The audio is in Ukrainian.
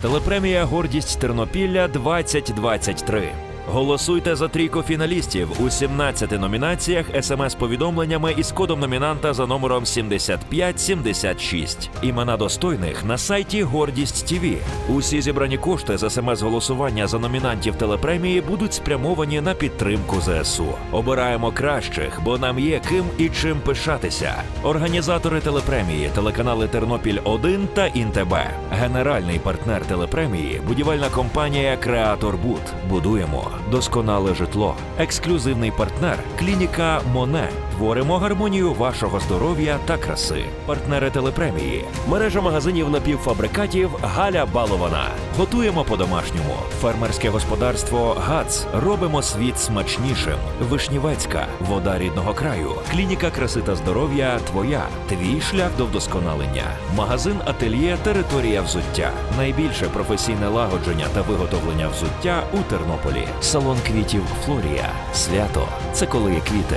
Телепремія Гордість Тернопілля 2023. Голосуйте за трійко фіналістів у 17 номінаціях смс-повідомленнями із кодом номінанта за номером 7576. Імена достойних на сайті Гордість ТІВІ. Усі зібрані кошти з смс-голосування за номінантів телепремії будуть спрямовані на підтримку ЗСУ. Обираємо кращих, бо нам є ким і чим пишатися. Організатори телепремії, телеканали Тернопіль 1 та Інтеб. Генеральний партнер телепремії, будівельна компанія Креатор Буд. Будуємо досконале житло. Ексклюзивний партнер клініка Моне. Творимо гармонію вашого здоров'я та краси. Партнери телепремії. Мережа магазинів напівфабрикатів Галя Балована. Готуємо по-домашньому. Фермерське господарство ГАЦ. Робимо світ смачнішим. Вишнівецька. Вода рідного краю. Клініка краси та здоров'я твоя. Твій шлях до вдосконалення. Магазин Ательє Територія взуття. Найбільше професійне лагодження та виготовлення взуття у Тернополі. Салон квітів Флорія. Свято. Це коли є квіти.